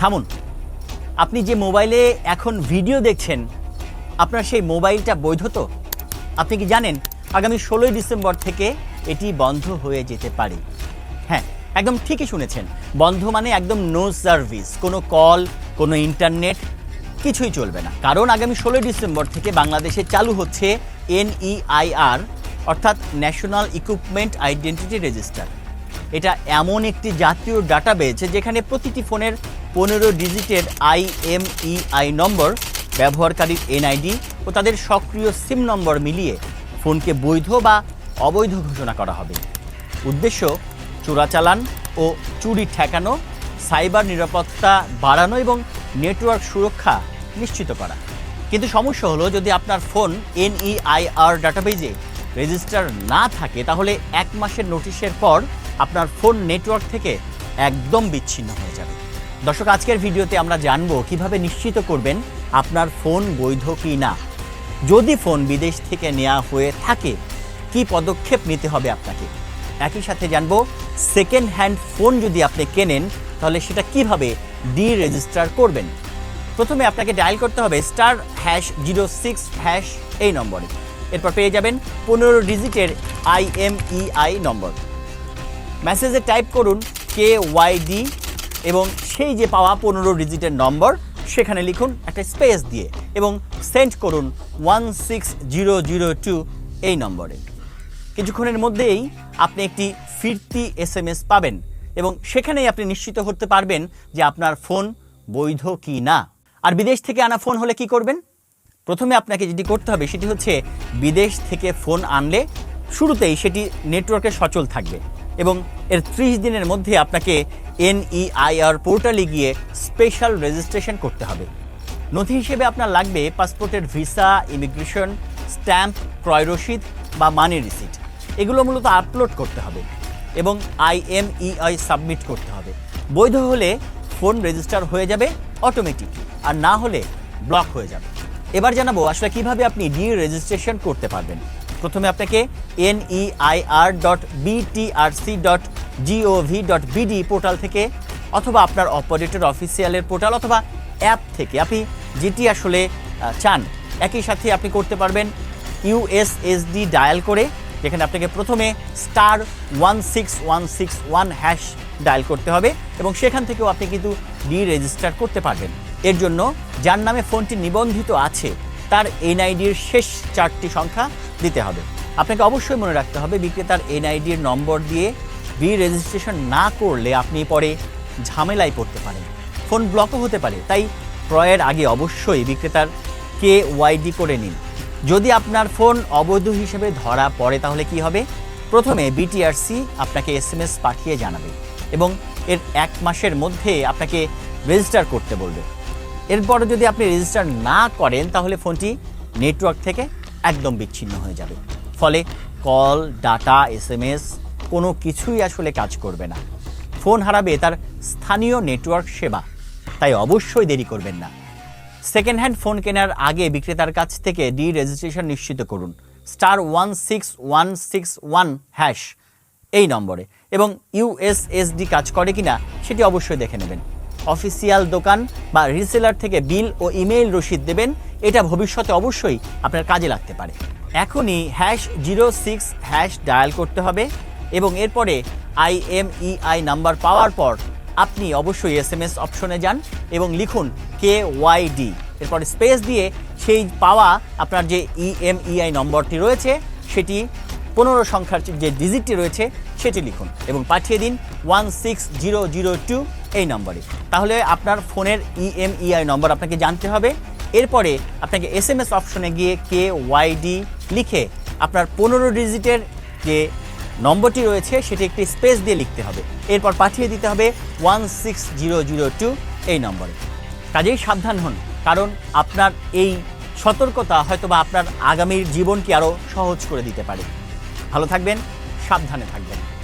থামুন। আপনি যে মোবাইলে এখন ভিডিও দেখছেন, আপনার সেই মোবাইলটা বৈধ তো? আপনি কি জানেন, আগামী ষোলোই ডিসেম্বর থেকে এটি বন্ধ হয়ে যেতে পারে? হ্যাঁ একদম ঠিকই শুনেছেন। বন্ধ মানে একদম নো সার্ভিস কোনো কল, কোনো ইন্টারনেট, কিছুই চলবে না। কারণ আগামী ষোলোই ডিসেম্বর থেকে বাংলাদেশে চালু হচ্ছে এনইআইআর অর্থাৎ ন্যাশনাল ইকুইপমেন্ট আইডেন্টিটি রেজিস্টার এটা এমন একটি জাতীয় ডাটাবেজ যেখানে প্রতিটি ফোনের পনেরো ডিজিটের আইএমইআই নম্বর, ব্যবহারকারীর এনআইডি ও তাদের সক্রিয় সিম নম্বর মিলিয়ে ফোনকে বৈধ বা অবৈধ ঘোষণা করা হবে। উদ্দেশ্য চোরাচালান ও চুরি ঠেকানো, সাইবার নিরাপত্তা বাড়ানো এবং নেটওয়ার্ক সুরক্ষা নিশ্চিত করা। কিন্তু সমস্যা হলো, যদি আপনার ফোন এনইআইআর ডাটাবেজে রেজিস্টার না থাকে, তাহলে এক মাসের নোটিশের পর আপনার ফোন নেটওয়ার্ক থেকে একদম বিচ্ছিন্ন হয়ে যাবে। দর্শক, আজকের ভিডিওতে আমরা জানব কীভাবে নিশ্চিত করবেন আপনার ফোন বৈধ কি না। যদি ফোন বিদেশ থেকে নেওয়া হয়ে থাকে, কি পদক্ষেপ নিতে হবে আপনাকে? একই সাথে জানব সেকেন্ড হ্যান্ড ফোন যদি আপনি কেনেন, তাহলে সেটা কীভাবে ডি রেজিস্টার করবেন? প্রথমে আপনাকে ডায়াল করতে হবে star hash zero six hash এই নম্বরে। এরপর পেয়ে যাবেন পনেরো ডিজিটের আইএমইআই নম্বর। মেসেজে টাইপ করুন কে ওয়াইডি এবং সেই যে পাওয়া পনেরো ডিজিটের নম্বর সেখানে লিখুন একটা স্পেস দিয়ে এবং সেন্ড করুন one six zero zero two এই নম্বরে কিছুক্ষণের মধ্যেই আপনি একটি ফিরতি এস এম এস পাবেন এবং সেখানেই আপনি নিশ্চিত করতে পারবেন যে আপনার ফোন বৈধ কি না আর বিদেশ থেকে আনা ফোন হলে কি করবেন? প্রথমে আপনাকে যেটি করতে হবে, সেটি হচ্ছে বিদেশ থেকে ফোন আনলে শুরুতেই সেটি নেটওয়ার্কে সচল থাকবে। এবং এর ত্রিশ দিনের মধ্যে আপনাকে এনইআইআর পোর্টালে গিয়ে স্পেশাল রেজিস্ট্রেশন করতে হবে। নথি হিসেবে আপনার লাগবে পাসপোর্টের ভিসা, ইমিগ্রেশন, স্ট্যাম্প, ক্রয় রসিদ বা মানি রিসিট। এগুলো মূলত আপলোড করতে হবে এবং আইএমইআই সাবমিট করতে হবে। বৈধ হলে ফোন রেজিস্টার হয়ে যাবে অটোমেটিক, আর না হলে ব্লক হয়ে যাবে। এবার জানাব আসলে কীভাবে আপনি ডি রেজিস্ট্রেশন করতে পারবেন। প্রথমে আপনাকে NEIR dot BTRC dot GOV dot BD portal থেকে অথবা আপনার অপারেটর অফিসিয়ালের পোর্টাল অথবা অ্যাপ থেকে। আপনি যেটি আসলে চান, একই সাথে আপনি করতে পারবেন ইউএসএসডি ডায়াল করে, যেখানে আপনাকে প্রথমে star one six one six one hash dial করতে হবে এবং সেখান থেকেও আপনি কিন্তু ডি রেজিস্টার করতে পারবেন। এর জন্য যার নামে ফোনটি নিবন্ধিত আছে তার এনআইডির শেষ চারটি সংখ্যা দিতে হবে। আপনাকে অবশ্যই মনে রাখতে হবে, বিক্রেতার এনআইডির নম্বর দিয়ে ডি রেজিস্ট্রেশন না করলে আপনি পরে ঝামেলায় পড়তে পারেন। ফোন ব্লকও হতে পারে, তাই ক্রয়ের আগে অবশ্যই বিক্রেতার কে ওয়াইডি করে নিন। যদি আপনার ফোন অবৈধ হিসেবে ধরা পড়ে, তাহলে কি হবে? প্রথমে বিটিআরসি আপনাকে এসএমএস পাঠিয়ে জানাবে এবং এর এক মাসের মধ্যে আপনাকে রেজিস্টার করতে বলবে। এরপর যদি আপনি রেজিস্টার না করেন, তাহলে ফোনটি নেটওয়ার্ক থেকে একদম বিচ্ছিন্ন হয়ে যাবে। ফলে কল ডাটা এসএমএস কোনো কিছুই আসলে কাজ করবে না। ফোন হারাবে তার স্থানীয় নেটওয়ার্ক সেবা, তাই অবশ্যই দেরি করবেন না। সেকেন্ড হ্যান্ড ফোন কেনার আগে বিক্রেতার কাছ থেকে ডি রেজিস্ট্রেশন নিশ্চিত করুন। Star one six one six one hash এই নম্বরে। এবং ইউএসএসডি কাজ করে কিনা, সেটি অবশ্যই দেখে নেবেন। অফিসিয়াল দোকান বা রিসেলার থেকে বিল ও ইমেইল রসিদ দেবেন, এটা ভবিষ্যতে অবশ্যই আপনার কাজে লাগতে পারে। এখনই hash zero six hash dial করতে হবে এবং এরপরে আইএমইআই নাম্বার পাওয়ার পর আপনি অবশ্যই এস এম এস অপশনে যান এবং লিখুন কে ওয়াইডি এরপর স্পেস দিয়ে সেই পাওয়া আপনার যে E ইএমইআই নম্বরটি রয়েছে, সেটি পনেরো সংখ্যার যে ডিজিটটি রয়েছে, সেটি লিখুন এবং পাঠিয়ে দিন one six zero zero two এই নম্বরে। তাহলে আপনার ফোনের E ইএমইআই নম্বর আপনাকে জানতে হবে। এরপরে আপনাকে এস এম এস অপশনে গিয়ে কে ওয়াইডি লিখে আপনার পনেরো ডিজিটের যে নম্বরটি রয়েছে, সেটি একটি স্পেস দিয়ে লিখতে হবে। এরপর পাঠিয়ে দিতে হবে one six zero zero two এই নম্বরে। কাজেই সাবধান হন, কারণ আপনার এই সতর্কতা হয়তোবা আপনার আগামীর জীবনকে আরও সহজ করে দিতে পারে। ভালো থাকবেন সাবধানে থাকবেন।